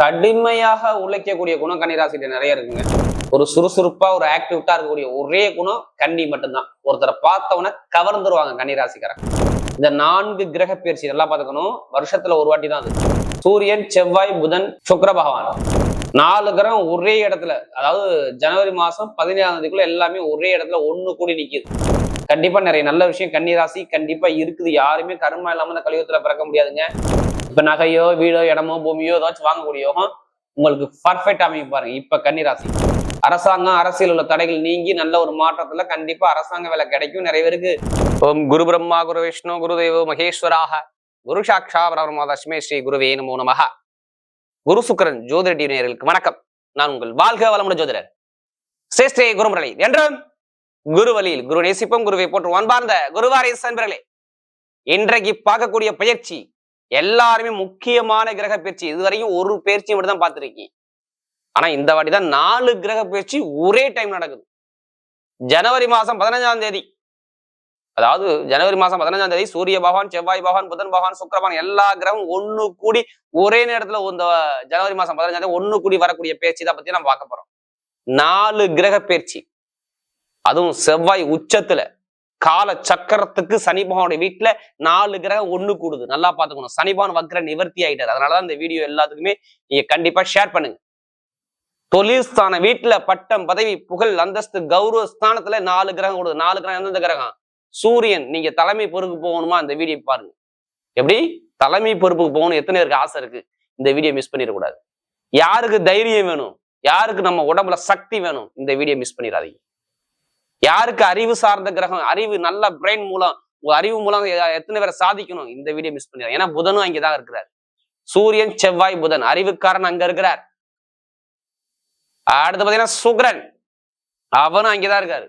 கடுமையாக உழைக்கக்கூடிய குணம் கன்னிராசிட்ட நிறைய இருக்குங்க. ஒரு சுறுசுறுப்பா ஒரு ஆக்டிவிட்டா இருக்கக்கூடிய ஒரே குணம் கன்னி மட்டும்தான். ஒருத்தரை பார்த்தவன கவர்ந்துருவாங்க கன்னிராசிக்காரன் இந்த நான்கு கிரக பயிற்சி நல்லா பார்த்துக்கணும். வருஷத்துல ஒரு வாட்டி தான் அது. சூரியன் செவ்வாய் புதன் சுக்கர பகவான். நாலு கிரகம் ஒரே இடத்துல. அதாவது ஜனவரி மாசம் பதினேழாம் தேதிக்குள்ள எல்லாமே ஒரே இடத்துல ஒண்ணு கூடி நிக்குது. கண்டிப்பா நிறைய நல்ல விஷயம் கன்னிராசி கண்டிப்பா இருக்குது. யாருமே கருமா இல்லாம இந்த கலியுகத்துல பிறக்க முடியாதுங்க. இப்ப நகையோ வீடோ இடமோ பூமியோ ஏதாச்சும் வாங்கக்கூடிய யோகம் உங்களுக்கு பர்ஃபெக்ட் அமைப்பு பாருங்க. இப்ப கன்னிராசி. அரசாங்கம் அரசியல் உள்ள தடைகள் நீங்கி நல்ல ஒரு மாற்றத்துல கண்டிப்பா அரசாங்க வேலை கிடைக்கும். நிறைய பேருக்கு ஓம் குரு பிரம்மா குரு விஷ்ணு குரு மகேஸ்வராக குரு சாட்சா பரம தஷ்மே ஸ்ரீ குருவே நமோ நமக குரு சுக்கரன் ஜோதிட டிவி நேயர்களுக்கு வணக்கம். நான் உங்கள் வாழ்க வளமுடன் ஜோதிடர். சேஷ்டே குருமுரளி. என்றும் குரு வழியில் குரு நேசிப்பம் குருவை போட்டு அன்பார்ந்த குருவாரை சன்பர்களே இன்றைக்கு பார்க்கக்கூடிய பயிற்சி எல்லாருமே முக்கியமான கிரக பயிற்சி. இதுவரைக்கும் ஒரு பயிற்சி மட்டும் தான் பார்த்துருக்கீங்க. ஆனா இந்த வாட்டி தான் நாலு கிரக பயிற்சி ஒரே டைம் நடக்குது. ஜனவரி மாசம் பதினஞ்சாம் தேதி. அதாவது ஜனவரி மாசம் பதினஞ்சாம் தேதி சூரிய பகவான் செவ்வாய் பகவான் புதன் பகவான் சுக்கரபான் எல்லா கிரகமும் ஒண்ணு கூடி ஒரே நேரத்துல இந்த ஜனவரி மாசம் பதினஞ்சாம் தேதி ஒண்ணு கூடி வரக்கூடிய பேச்சு தான் பத்தி நம்ம பார்க்க போறோம். நாலு கிரக பயிற்சி. அதுவும் செவ்வாய் உச்சத்துல. கால சக்கரத்துக்கு சனிபகவானுடைய வீட்டுல நாலு கிரகம் ஒண்ணு கூடுது. நல்லா பாத்துக்கணும் சனி வக்கிர வக்ர நிவர்த்தி ஆயிட்டாரு. அதனாலதான் இந்த வீடியோ எல்லாத்துக்குமே நீங்க கண்டிப்பா ஷேர் பண்ணுங்க. தொழில்ஸ்தான வீட்டுல பட்டம் பதவி புகழ் அந்தஸ்து கௌரவ ஸ்தானத்துல நாலு கிரகம் கூடுது. நாலு கிரகம் எந்தெந்த கிரகம்? சூரியன். நீங்க தலைமை பொறுப்பு போகணுமா? இந்த வீடியோ பாருங்க. எப்படி? தலைமை பொறுப்புக்கு போகணும் எத்தனை பேருக்கு ஆசை இருக்கு? இந்த வீடியோ மிஸ் பண்ணிடக்கூடாது. யாருக்கு தைரியம் வேணும்? யாருக்கு நம்ம உடம்புல சக்தி வேணும்? இந்த வீடியோ மிஸ் பண்ணிடாதீங்க. யாருக்கு அறிவு சார்ந்த கிரகம் அறிவு நல்ல பிரெயின் மூலம் உங்க அறிவு மூலம் எத்தனை பேரை சாதிக்கணும்? இந்த வீடியோ மிஸ் பண்ணிடுறாங்க ஏன்னா புதனும் அங்கேதான் இருக்கிறார். சூரியன் செவ்வாய் புதன். அறிவுக்காரன் அங்க இருக்கிறார். அடுத்து பாத்தீங்கன்னா சுக்ரன். அவனும் அங்கேதான் இருக்காரு.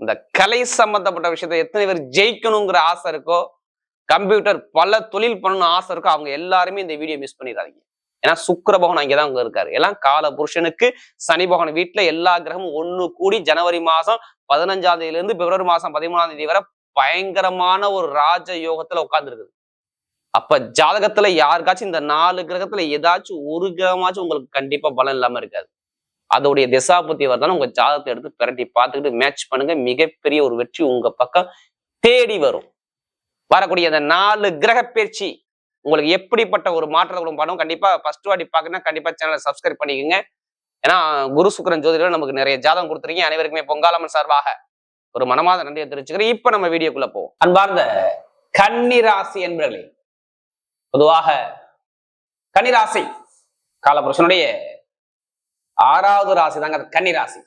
இந்த கலை சம்பந்தப்பட்ட விஷயத்த எத்தனை பேர் ஜெயிக்கணுங்கிற ஆசை இருக்கோ கம்ப்யூட்டர் பல தொழில் பண்ணணும்னு ஆசை இருக்கோ அவங்க எல்லாருமே இந்த வீடியோ மிஸ் பண்ணிடுறாங்க ஏன்னா சுக்கர பகவான் அங்கேதான் அங்க இருக்காரு. எல்லாம் கால புருஷனுக்கு சனி பகவான் வீட்டுல எல்லா கிரகமும் ஒண்ணு கூடி ஜனவரி மாசம் பதினஞ்சாம் தேதியில இருந்து பிப்ரவரி மாசம் பதிமூணாம் தேதி வரை பயங்கரமான ஒரு ராஜ யோகத்துல உட்கார்ந்துருக்குது. அப்ப ஜாதகத்துல யாருக்காச்சும் இந்த நாலு கிரகத்துல ஏதாச்சும் ஒரு கிரகமாச்சும் உங்களுக்கு கண்டிப்பா பலம் இல்லாம இருக்காது. அதோடைய திசாபுத்தி வரதான உங்க ஜாதகத்தை எடுத்து பிரட்டி பார்த்துக்கிட்டு மேட்ச் பண்ணுங்க. மிகப்பெரிய ஒரு வெற்றி உங்க பக்கம் தேடி வரும். வரக்கூடிய அந்த நாலு கிரக பயிற்சி உங்களுக்கு எப்படிப்பட்ட ஒரு மாற்றத்தை கொடுக்கும் படம் கண்டிப்பா ஃபர்ஸ்ட் வாட்டி பார்க்கணும்னா கண்டிப்பா சேனலை சப்ஸ்கிரைப் பண்ணிக்கோங்க. ஏன்னா குரு சுக்கரன் ஜோதிடம் நமக்கு நிறைய ஜாதகம் கொடுத்துருக்கீங்க. அனைவருக்குமே பொங்காலம்மன் சார்பாக ஒரு மனமாத நன்றியை தெரிவிச்சுக்கிறேன். இப்ப நம்ம வீடியோக்குள்ள போவோம். அன்பார்ந்த கன்னிராசி என்பர்களே பொதுவாக கன்னிராசி காலபுருஷனுடைய ஆறாவது ராசி தாங்க கன்னிராசி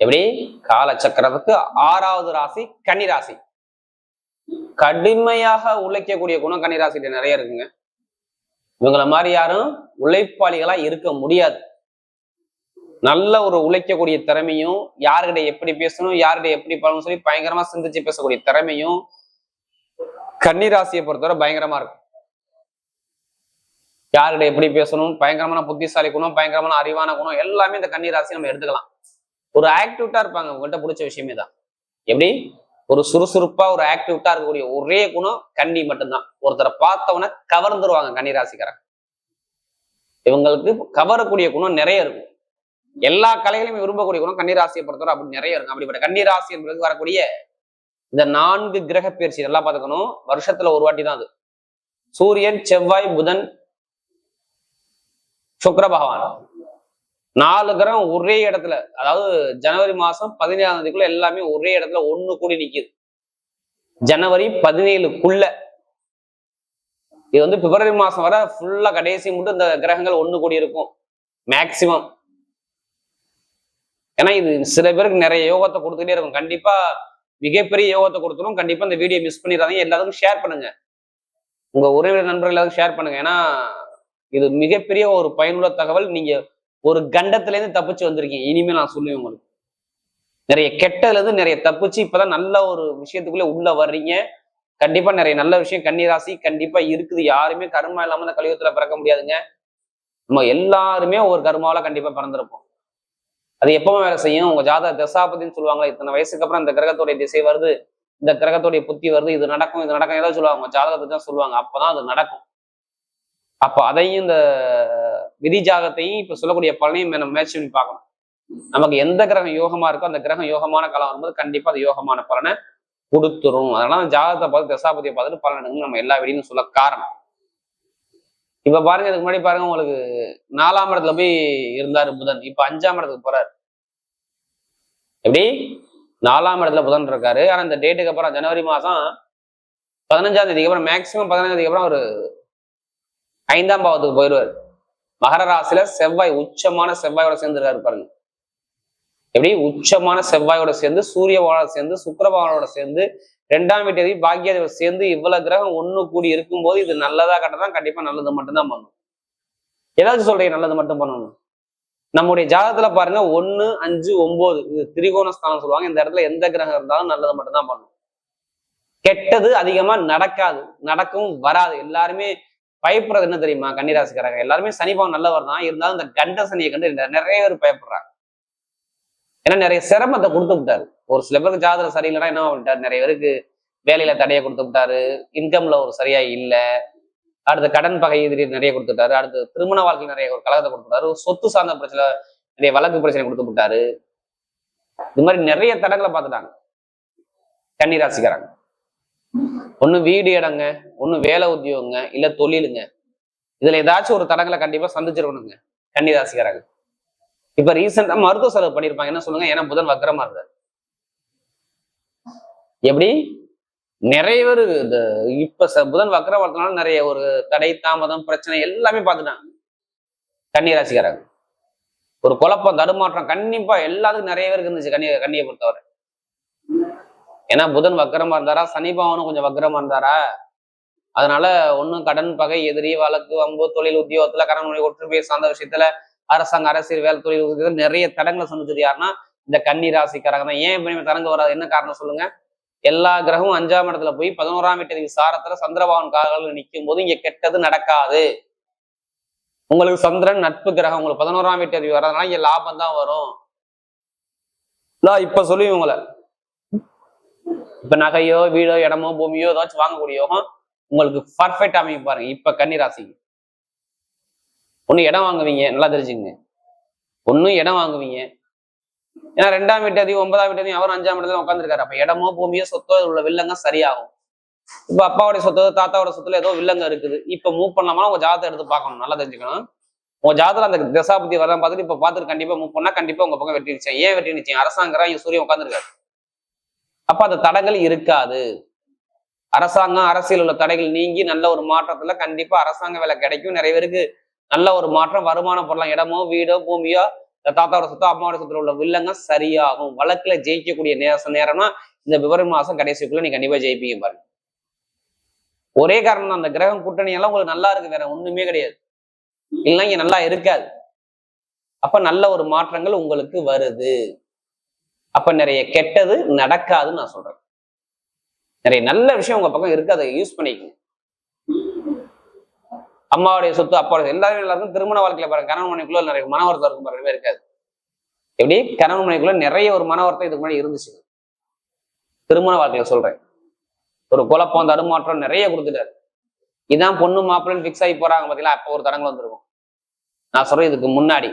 எப்படி? காலச்சக்கரத்துக்கு ஆறாவது ராசி கன்னிராசி கடுமையாக உழைக்கக்கூடிய குணம் கன்னிராசிட்ட நிறைய இருக்குங்க. இவங்கள மாதிரி யாரும் உழைப்பாளிகளா இருக்க முடியாது. நல்ல ஒரு உழைக்கக்கூடிய திறமையும் யாருக்கிட்ட எப்படி பேசணும் யார்கிட்ட எப்படி பண்ணணும் சொல்லி பயங்கரமா சிந்திச்சு பேசக்கூடிய திறமையும் கன்னிராசியை பொறுத்தவரை பயங்கரமா இருக்கும். யார்கிட்ட எப்படி பேசணும் பயங்கரமான புத்திசாலி குணம் பயங்கரமான அறிவான குணம் எல்லாமே இந்த கன்னிராசி நம்ம எடுத்துக்கலாம். ஒரு ஆக்டிவிட்டா இருப்பாங்க உங்கள்கிட்ட பிடிச்ச விஷயமே தான். எப்படி? ஒரு சுறுசுறுப்பா ஒரு ஆக்டிவிட்டா இருக்கக்கூடிய ஒரே குணம் கண்ணி மட்டும்தான். ஒருத்தரை பார்த்தவன கவர்ந்துருவாங்க கன்னிராசிக்காரன் இவங்களுக்கு கவரக்கூடிய குணம் நிறைய இருக்கும். எல்லா கலைகளையும் விரும்பக்கூடிய குணம் கன்னிராசியை பொறுத்தவரை அப்படி நிறைய இருக்கும். அப்படிப்பட்ட கன்னிராசி என்பது வரக்கூடிய இந்த நான்கு கிரக பயிற்சி நல்லா பார்த்துக்கணும். வருஷத்துல ஒரு வாட்டி தான் அது. சூரியன் செவ்வாய் புதன் சுக்கர பகவான். நாலு கிரகம் ஒரே இடத்துல அதாவது ஜனவரி மாசம் பதினேழாம் தேதிக்குள்ள எல்லாமே ஒரே இடத்துல ஒண்ணு கூடி நிக்குது. ஜனவரி பதினேழுக்குள்ள. இது வந்து பிப்ரவரி மாசம் வரை ஃபுல்லா கடைசி மட்டும் இந்த கிரகங்கள் ஒண்ணு கூடி இருக்கும். மேக்சிமம் ஏன்னா இது சில பேருக்கு நிறைய யோகத்தை கொடுத்துட்டே இருக்கும். கண்டிப்பா மிகப்பெரிய யோகத்தை கொடுத்துரும். கண்டிப்பா இந்த வீடியோ மிஸ் பண்ணிடாதீங்க. எல்லாத்துக்கும் ஷேர் பண்ணுங்க. உங்க உறவினர் நண்பர்கள் எல்லாத்துக்கும் ஷேர் பண்ணுங்க. ஏன்னா இது மிகப்பெரிய ஒரு பயனுள்ள தகவல். நீங்க ஒரு கண்டத்துல இருந்து தப்பிச்சு வந்திருக்கீங்க. இனிமே நான் சொல்லுவேன் உங்களுக்கு. நிறைய கெட்டதுல இருந்து நிறைய தப்பிச்சு இப்பதான் நல்ல ஒரு விஷயத்துக்குள்ள உள்ள வர்றீங்க. கண்டிப்பா நிறைய நல்ல விஷயம் கன்னிராசி கண்டிப்பா இருக்குது. யாருமே கர்மா இல்லாம இந்த கலியுகத்துல பிறக்க முடியாதுங்க. நம்ம எல்லாருமே ஒரு கர்மாவில கண்டிப்பா பிறந்திருப்போம். அது எப்பவும் வேலை செய்யும். உங்க ஜாதக தசாபதின்னு சொல்லுவாங்க இத்தனை வயசுக்கு அப்புறம் இந்த கிரகத்துடைய திசை வருது இந்த கிரகத்துடைய புத்தி வருது இது நடக்கும் இது நடக்கும் ஏதாவது சொல்லுவாங்க. ஜாதகத்தை தான் சொல்லுவாங்க. அப்பதான் அது நடக்கும். அப்ப அதையும் இந்த விதி இப்போ இப்ப சொல்லக்கூடிய பலனையும் நம்ம மேட்ச் பண்ணி பார்க்கணும். நமக்கு எந்த கிரகம் யோகமா இருக்கோ அந்த கிரகம் யோகமான காலம் வரும்போது கண்டிப்பா அது யோகமான பலனை கொடுத்துரும். அதனால ஜாதகத்தை பார்த்து தசாபதியை பார்த்துட்டு பலன் எடுங்க நம்ம எல்லா வீடியும் சொல்ல காரணம். இப்ப பாருங்க இதுக்கு முன்னாடி பாருங்க உங்களுக்கு நாலாம் இடத்துல போய் இருந்தாரு புதன். இப்ப அஞ்சாம் இடத்துக்கு போறாரு. எப்படி? நாலாம் இடத்துல புதன் இருக்காரு. ஆனா இந்த டேட்டுக்கு அப்புறம் ஜனவரி மாசம் பதினஞ்சாம் தேதிக்கு அப்புறம் மேக்சிமம் பதினஞ்சாம் தேதிக்கு அப்புறம் ஒரு ஐந்தாம் பாவத்துக்கு போயிடுவார் மகர ராசியில செவ்வாய் உச்சமான செவ்வாயோட சேர்ந்துருக்காரு பாருங்க. எப்படி? உச்சமான செவ்வாயோட சேர்ந்து சூரியவானோட சேர்ந்து சுக்கரபாவனோட சேர்ந்து ரெண்டாம் வீட்டதி பாக்கியாதேவ சேர்ந்து இவ்வளவு கிரகம் ஒண்ணு கூடி இருக்கும்போது இது நல்லதா கட்டதான் கண்டிப்பா நல்லது மட்டும்தான் பண்ணணும் ஏதாச்சும் சொல்றீங்க நல்லது மட்டும் பண்ணணும். நம்முடைய ஜாதகத்துல பாருங்க ஒண்ணு அஞ்சு ஒன்பது இது திரிகோண ஸ்தானம் சொல்லுவாங்க. இந்த இடத்துல எந்த கிரகம் இருந்தாலும் நல்லது மட்டும்தான் பண்ணணும் கெட்டது அதிகமா நடக்காது நடக்கவும் வராது. எல்லாருமே பயப்படுறது என்ன தெரியுமா? கன்னிராசிக்காரங்க. எல்லாருமே சனிபாவம் நல்லவர் தான். இருந்தாலும் இந்த கண்ட சனியை கண்டு நிறைய பேர் பயப்படுறாங்க. ஏன்னா நிறைய சிரமத்தை கொடுத்து விட்டாரு. ஒரு சில பேருக்கு ஜாதகம் சரியில்லைன்னா என்ன பண்ணிட்டாரு? நிறைய பேருக்கு வேலையில தடையை கொடுத்து விட்டாரு. இன்கம்ல ஒரு சரியா இல்ல. அடுத்து கடன் பகை எதிரி நிறைய கொடுத்துட்டாரு. அடுத்து திருமண வாழ்க்கை நிறைய ஒரு கலகத்தை கொடுத்துட்டாரு சொத்து சார்ந்த பிரச்சனை நிறைய வழக்கு பிரச்சனை கொடுத்து விட்டாரு. இது மாதிரி நிறைய தடங்களை பார்த்துட்டாங்க. கன்னிராசிக்காரங்க. ஒண்ணு வீடு இடங்க ஒண்ணு வேலை உத்தியோகங்க இல்ல தொழிலுங்க. இதுல ஏதாச்சும் ஒரு தடங்களை கண்டிப்பா சந்திச்சிருக்கணுங்க கன்னிராசிக்காரங்க. இப்ப ரீசெண்டாக மருத்துவ செலவு பண்ணியிருப்பாங்க என்ன சொல்லுங்க? ஏன்னா புதன் வக்கரமாக இருந்தார். எப்படி? நிறைய பேர் இந்த இப்ப ச- புதன் வக்கர வளர்த்தனால நிறைய ஒரு தடை தாமதம் பிரச்சனை எல்லாமே பார்த்துட்டாங்க. கன்னிராசிக்காரங்க. ஒரு குழப்பம் தடுமாற்றம் கண்டிப்பா எல்லாத்துக்கும் நிறைய பேருக்கு இருந்துச்சு கன்னியை கன்னியை பொறுத்தவரை. ஏன்னா புதன் வக்கரமா இருந்தாரா? சனி பவனும் கொஞ்சம் வக்கரமா இருந்தாரா? அதனால ஒண்ணும் கடன் பகை எதிரி வழக்கு வம்பு தொழில் உத்தியோகத்துல கடன் ஒற்றுமை சார்ந்த விஷயத்துல அரசாங்க அரசியல் வேலை தொழில் உத்தியோகத்தில் நிறைய தடங்களை சந்திச்சது யாருன்னா இந்த கன்னி ராசிக்காரங்க தான். ஏன் இப்படி தடங்கு வராது? என்ன காரணம் சொல்லுங்க? எல்லா கிரகமும் அஞ்சாம் இடத்துல போய் பதினோராம் வீட்டு சாரத்துல சந்திரபவன் காலங்கள் நிற்கும் போது இங்க கெட்டது நடக்காது. உங்களுக்கு சந்திரன் நட்பு கிரகம் உங்களுக்கு பதினோராம் வீட்டு அதிபதி வர்றதுனால இங்க லாபம் தான் வரும். இப்ப சொல்லி உங்களை இப்ப நகையோ வீடோ இடமோ பூமியோ ஏதாச்சும் வாங்கக்கூடிய யோகம் உங்களுக்கு பர்ஃபெக்ட் அமைப்பு பாருங்க. இப்ப கன்னி ராசிக்கு ஒண்ணு இடம் வாங்குவீங்க நல்லா தெரிஞ்சுங்க ஒண்ணு இடம் வாங்குவீங்க. ஏன்னா ரெண்டாம் வீட்டு அதிகம் ஒன்பதாம் வீட்டு அதிகம் அவர் அஞ்சாம் இடத்துல உட்காந்துருக்காரு அப்ப இடமோ பூமியோ சொத்தோ உள்ள வில்லங்க சரியாகும். இப்ப அப்பாவுடைய சொத்து தாத்தாவோட சொத்துல ஏதோ வில்லங்க இருக்குது. இப்ப மூவ் பண்ணலாமா உங்க ஜாதத்தை எடுத்து பார்க்கணும். நல்லா தெரிஞ்சுக்கணும். உங்க ஜாதகம் அந்த தசாபதி வரதான் பார்த்துட்டு இப்ப பார்த்துட்டு கண்டிப்பா மூவ் பண்ணா கண்டிப்பா உங்க பக்கம் வெட்டி நிச்சயம். ஏன் வெட்டி நிச்சயம்? அரசாங்கம் இங்க சூரியன் உட்காந்துருக்காரு அப்ப அந்த தடங்கள் இருக்காது. அரசாங்கம் அரசியல் உள்ள தடைகள் நீங்கி நல்ல ஒரு மாற்றத்துல கண்டிப்பா அரசாங்க வேலை கிடைக்கும். நிறைய பேருக்கு நல்ல ஒரு மாற்றம் வருமானம் போடலாம் இடமோ வீடோ பூமியோ தாத்தாவோட சொத்தோ அம்மாவோட சொத்துல உள்ள வில்லங்க சரியாகும். வழக்குல ஜெயிக்கக்கூடிய நேரம் நேரம்னா இந்த விவரம் மாசம் கடைசிக்குள்ள நீ கண்டிப்பா ஜெயிப்பீங்க பாருங்க. ஒரே காரணம் தான் அந்த கிரகம் கூட்டணி எல்லாம் உங்களுக்கு நல்லா இருக்கு வேற ஒண்ணுமே கிடையாது. இல்லைன்னா இங்க நல்லா இருக்காது. அப்ப நல்ல ஒரு மாற்றங்கள் உங்களுக்கு வருது. அப்ப நிறைய கெட்டது நடக்காதுன்னு நான் சொல்றேன். நிறைய நல்ல விஷயம் உங்க பக்கம் இருக்கு அதை யூஸ் பண்ணிக்கோங்க. அம்மாவுடைய சொத்து அப்பாவுடைய எல்லாரும் எல்லாருக்கும் திருமண வாழ்க்கையில பாருங்க கணவன் மனைக்குள்ள நிறைய மன வருத்தம் இருக்கும் பாருங்க இருக்காது எப்படி? கணவன் மனைக்குள்ள நிறைய ஒரு மன வருத்தம் இதுக்கு முன்னாடி இருந்துச்சு. திருமண வாழ்க்கையில சொல்றேன். ஒரு குழப்பம் தடுமாற்றம் நிறைய கொடுத்துட்டாரு. இதான் பொண்ணு மாப்பிள்ளைன்னு ஃபிக்ஸ் ஆகி போறாங்க பாத்தீங்களா? அப்போ ஒரு தடங்கள் வந்திருக்கும். நான் சொல்றேன் இதுக்கு முன்னாடி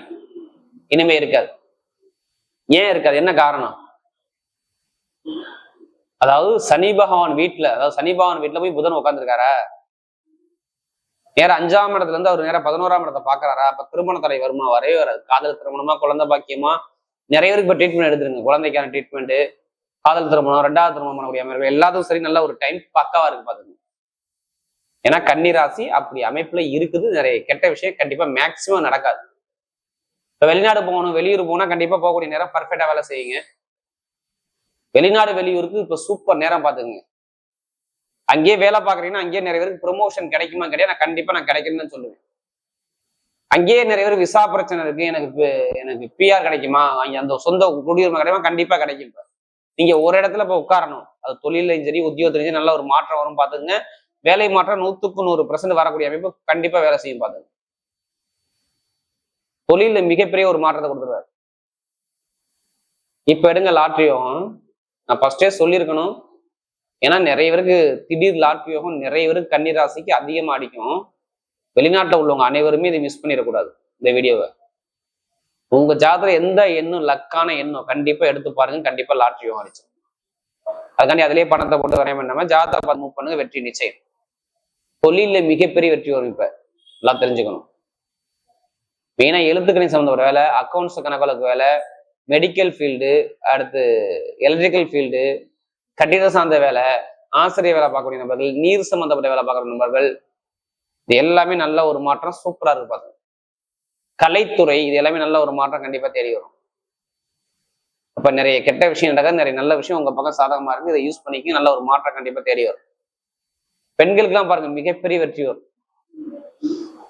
இனிமே இருக்காது. ஏன் இருக்காது என்ன காரணம்? அதாவது சனி பகவான் வீட்டுல அதாவது சனி பகவான் வீட்டுல போய் புதன் உட்காந்துருக்காரா நேரம் அஞ்சாம் இடத்துல இருந்து அவர் நேரம் பதினோராம் இடத்தை பாக்குறாரா அப்ப திருமண தடை வருமா? வரவே வராது. காதல் திருமணமா? குழந்தை பாக்கியமா? நிறைய பேருக்கு இப்ப ட்ரீட்மெண்ட் எடுத்துருங்க. குழந்தைக்கான ட்ரீட்மெண்ட் காதல் திருமணம் ரெண்டாவது திருமணம் பண்ணக்கூடிய அமைப்பு எல்லாத்துக்கும் சரி நல்ல ஒரு டைம் பக்காவா இருக்கு பாத்துங்க ஏன்னா கன்னி ராசி அப்படி அமைப்புல இருக்குது. நிறைய கெட்ட விஷயம் கண்டிப்பா மேக்சிமம் நடக்காது. இப்போ வெளிநாடு போகணும் வெளியூர் போனா கண்டிப்பா போகக்கூடிய நேரம் பர்ஃபெக்டாக வேலை செய்யுங்க. வெளிநாடு வெளியூருக்கு இப்ப சூப்பர் நேரம் பாத்துக்கங்க அங்கேயே வேலை பார்க்குறீங்கன்னா அங்கேயே நிறைய பேருக்கு ப்ரொமோஷன் கிடைக்குமா கிடையாது நான் கண்டிப்பா நான் கிடைக்கணும்னு சொல்லுவேன். அங்கேயே நிறைய பேர் விசா பிரச்சனை இருக்கு எனக்கு எனக்கு பிஆர் கிடைக்குமா? அங்க அந்த சொந்த குடியுரிமை கிடைக்குமா? கண்டிப்பா கிடைக்கும். இப்ப நீங்க ஒரு இடத்துல இப்ப உட்காரணும். அது தொழிலையும் சரி உத்தியோகத்திலையும் சரி நல்ல ஒரு மாற்றம் வரும் பாத்துங்க வேலை மாற்றம் நூத்துக்கு நூறு பர்சன்ட் வரக்கூடிய அமைப்பு கண்டிப்பா வேலை செய்யும் பாத்துங்க தொழில மிகப்பெரிய ஒரு மாற்றத்தை கொடுத்துருவாரு. இப்ப எடுங்க லாட்ரியும் நான் ஃபர்ஸ்டே சொல்லியிருக்கணும். ஏன்னா நிறைய பேருக்கு திடீர் லாட்ரி யோகம் நிறைய பேருக்கு கன்னி ராசிக்கு அதிகமாக அடிக்கும். வெளிநாட்டில் உள்ளவங்க அனைவருமே இதை மிஸ் பண்ணிடக்கூடாது இந்த வீடியோவை. உங்க ஜாதகம் எந்த எண்ணும் லக்கான எண்ணம் கண்டிப்பா எடுத்து பாருங்க கண்டிப்பா லாட்ரியும் அடிச்சு அதுக்காண்டி அதிலேயே பணத்தை போட்டு வரைய பண்ணாம ஜாதகம் பார்த்து மூவ் பண்ணுங்க வெற்றி நிச்சயம். தொழில மிகப்பெரிய வெற்றி வரும் இப்ப. எல்லாம் தெரிஞ்சுக்கணும். மெயினாக எழுத்துக்கணி சம்மந்தப்பட்ட வேலை அக்கௌண்ட்ஸ் கணக்கு வேலை மெடிக்கல் ஃபீல்டு அடுத்து எலக்ட்ரிக்கல் ஃபீல்டு கட்டிட சார்ந்த வேலை ஆசிரியர் வேலை பார்க்கக்கூடிய நபர்கள் நீர் சம்மந்தப்பட்ட வேலை பார்க்குற நபர்கள் இது எல்லாமே நல்ல ஒரு மாற்றம் சூப்பரா இருக்கு பார்த்து கலைத்துறை இது எல்லாமே நல்ல ஒரு மாற்றம் கண்டிப்பா தேடி வரும். அப்ப நிறைய கெட்ட விஷயம் நடக்காது நிறைய நல்ல விஷயம் உங்க பக்கம் சாதகமா இருக்கு இதை யூஸ் பண்ணிக்க நல்ல ஒரு மாற்றம் கண்டிப்பா தேடி வரும். பெண்களுக்கெல்லாம் பாருங்க மிகப்பெரிய வெற்றி வரும்.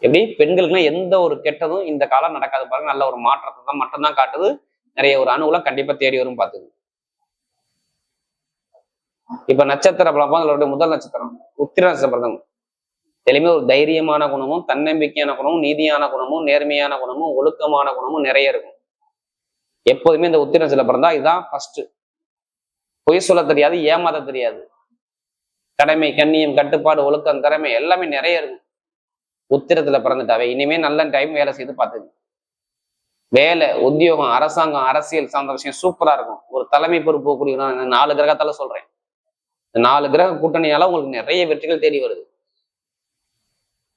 எப்படி? பெண்களுக்குலாம் எந்த ஒரு கெட்டதும் இந்த காலம் நடக்காது பாருங்க. நல்ல ஒரு மாற்றத்தை தான் மட்டும்தான் காட்டுது. நிறைய ஒரு அணுகுலாம் கண்டிப்பா தேடி வரும் பார்த்துக்கு. இப்ப நட்சத்திர பலம் முதல் நட்சத்திரம். உத்திர நட்சத்திரம். எதுலையுமே ஒரு தைரியமான குணமும் தன்னம்பிக்கையான குணமும் நீதியான குணமும் நேர்மையான குணமும் ஒழுக்கமான குணமும் நிறைய இருக்கும். எப்போதுமே இந்த உத்திர நட்சத்திரம் பிறந்தா இதுதான் ஃபர்ஸ்ட் பொய் சொல்ல தெரியாது ஏமாத்த தெரியாது. கடமை கண்ணியம் கட்டுப்பாடு ஒழுக்கம் திறமை எல்லாமே நிறைய இருக்கும். உத்திரத்துல பிறந்துட்டாவே இனிமே நல்ல டைம் வேலை செய்து பார்த்துங்க வேலை உத்தியோகம் அரசாங்கம் அரசியல் சார்ந்த விஷயம் சூப்பரா இருக்கும். ஒரு தலைமை பொறுப்பு கூடிய நாலு கிரகத்தால சொல்றேன். நாலு கிரக கூட்டணியால உங்களுக்கு நிறைய வெற்றிகள் தேடி வருது.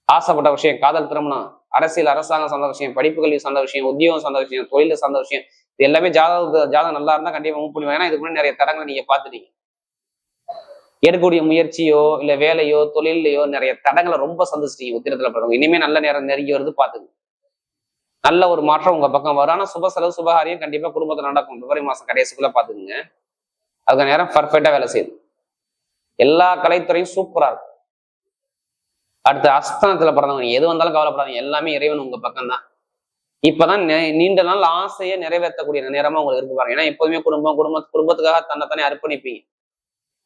ஆசைப்பட்ட விஷயம் காதல் திருமணம் அரசியல் அரசாங்கம் சார்ந்த விஷயம் படிப்பு கல்வி சார்ந்த விஷயம் உத்தியோகம் சார்ந்த விஷயம் தொழில் சார்ந்த விஷயம் இது எல்லாமே ஜாதக ஜாதகம் நல்லா இருந்தா கண்டிப்பா மூவ் பண்ணுவேன் ஏன்னா இதுக்கு முன்னாடி நிறைய தடங்களை நீங்க பார்த்துட்டீங்க. எடுக்கக்கூடிய முயற்சியோ இல்ல வேலையோ தொழிலையோ நிறைய தடங்களை ரொம்ப சந்திச்சிட்டீங்க உத்திரத்தில் பிறகு இனிமே நல்ல நேரம் நெருங்கி வருது பார்த்துங்க நல்ல ஒரு மாற்றம் உங்க பக்கம் வரும். ஆனா சுப செலவு சுபகாரியம் கண்டிப்பா குடும்பத்துல நடக்கும். பிப்ரவரி மாசம் கடைசிக்குள்ள பாத்துக்குங்க. அதுக்கு நேரம் பர்ஃபெக்டா வேலை செய்யுது. எல்லா கலைத்துறையும் சூப்பரா இருக்கும். அடுத்து அஸ்தானத்துல பிறந்தவங்க எது வந்தாலும் கவலைப்படாதீங்க. எல்லாமே இறைவன் உங்க பக்கம் தான் இப்பதான் நீண்ட நாள் ஆசையை நிறைவேற்றக்கூடிய நேரமா உங்களுக்கு இருக்கு பாருங்க. ஏன்னா எப்போதுமே குடும்பம் குடும்ப குடும்பத்துக்காக தன்னைத்தானே அர்ப்பணிப்பீங்க.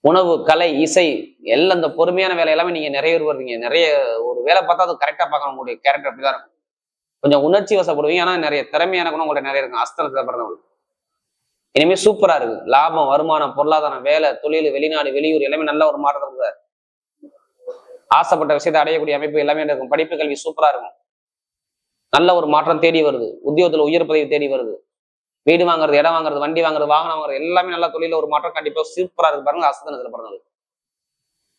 உணவு கலை இசை எல்லாம் இந்த பொறுமையான வேலை எல்லாமே நீங்க நிறைய வருவீங்க. நிறைய ஒரு வேலை பார்த்தா அது கரெக்டா பார்க்கணும். உங்களுடைய கேரக்டர் அப்படிதான் இருக்கும். கொஞ்சம் உணர்ச்சி வசப்படுவீங்க. ஆனா நிறைய திறமையான குணம் உங்கள்ட்ட நிறைய இருக்கும். அஸ்தனத்துல பிறந்தவங்க. இனிமே சூப்பரா இருக்கு. லாபம் வருமானம் பொருளாதாரம் வேலை தொழில் வெளிநாடு வெளியூர் எல்லாமே நல்ல ஒரு மாற்றம் இருக்குது ஆசைப்பட்ட விஷயத்தை அடையக்கூடிய அமைப்பு எல்லாமே இருக்கும். படிப்பு கல்வி சூப்பரா இருக்கும். நல்ல ஒரு மாற்றம் தேடி வருது. உத்தியோகத்துல உயர் பதவி தேடி வருது. வீடு வாங்குறது இடம் வாங்குறது வண்டி வாங்குறது வாகனம் வாங்குறது எல்லாமே நல்லா தொழில ஒரு மாற்றம் கண்டிப்பா சூப்பரா இருக்கு பாருங்க. அசுதனத்துல பிறந்தவங்க.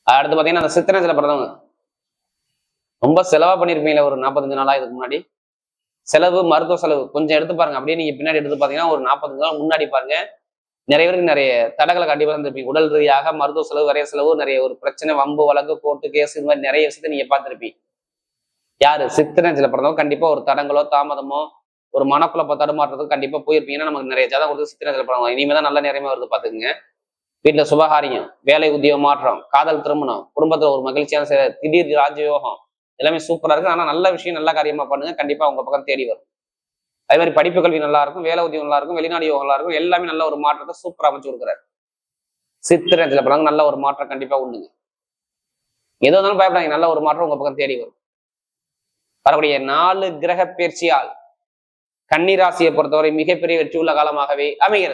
அடுத்து பாத்தீங்கன்னா அந்த சித்திரத்துல பிறந்தவங்க. ரொம்ப செலவா பண்ணிருப்பீங்களே ஒரு நாற்பத்தஞ்சு நாளா இதுக்கு முன்னாடி. செலவு மருத்துவ செலவு கொஞ்சம் எடுத்து பாருங்க. அப்படியே நீங்க பின்னாடி எடுத்து பாத்தீங்கன்னா ஒரு நாற்பத்தஞ்சு நாள் முன்னாடி பாருங்க. நிறைய பேருக்கு நிறைய தடங்களை கண்டிப்பா இருந்திருப்பீங்க உடல் ரீதியாக மருத்துவ செலவு வரைய செலவு நிறைய ஒரு பிரச்சனை வம்பு வழக்கு கோர்ட்டு கேஸ் இது மாதிரி நிறைய விஷயத்த நீங்க பார்த்திருப்பீங்க. யாரு? சித்திரஞ்சில பிறந்தவங்க. கண்டிப்பா ஒரு தடங்களோ தாமதமோ ஒரு மனக்குழப்ப தடுமாற்றத்துக்கு கண்டிப்பா போயிருப்பீங்கன்னா நமக்கு நிறைய ஜாதகம் கொடுத்து சித்திரத்தில் பிறந்தவங்க இனிமே தான் நல்ல நேரமே வருது பாத்துக்குங்க வீட்டுல சுபகாரியம் வேலை உத்தியோக மாற்றம் காதல் திருமணம் குடும்பத்துல ஒரு மகிழ்ச்சியான திடீர் ராஜயோகம் எல்லாமே சூப்பரா இருக்கு. ஆனா நல்ல விஷயம் நல்ல காரியமா பண்ணுங்க. கண்டிப்பா உங்க பக்கம் தேடி வரும். அதே மாதிரி படிப்பு கல்வி நல்லா இருக்கும் வேலை உத்தியோகம் நல்லா இருக்கும் வெளிநாடு யோகம் நல்லா இருக்கும். எல்லாமே நல்ல ஒரு மாற்றத்தை சூப்பரா அமைச்சு கொடுக்குறாரு. சித்திரத்துல பிறகு நல்ல ஒரு மாற்றம் கண்டிப்பா உண்டுங்க. எது இருந்தாலும் பயப்படாங்க நல்ல ஒரு மாற்றம் உங்க பக்கம் தேடி வரும். வரக்கூடிய நாலு கிரக பயிற்சியால் கன்னிராசியை பொறுத்தவரை மிகப்பெரிய வெற்றி உள்ள காலமாகவே அமைகிறது.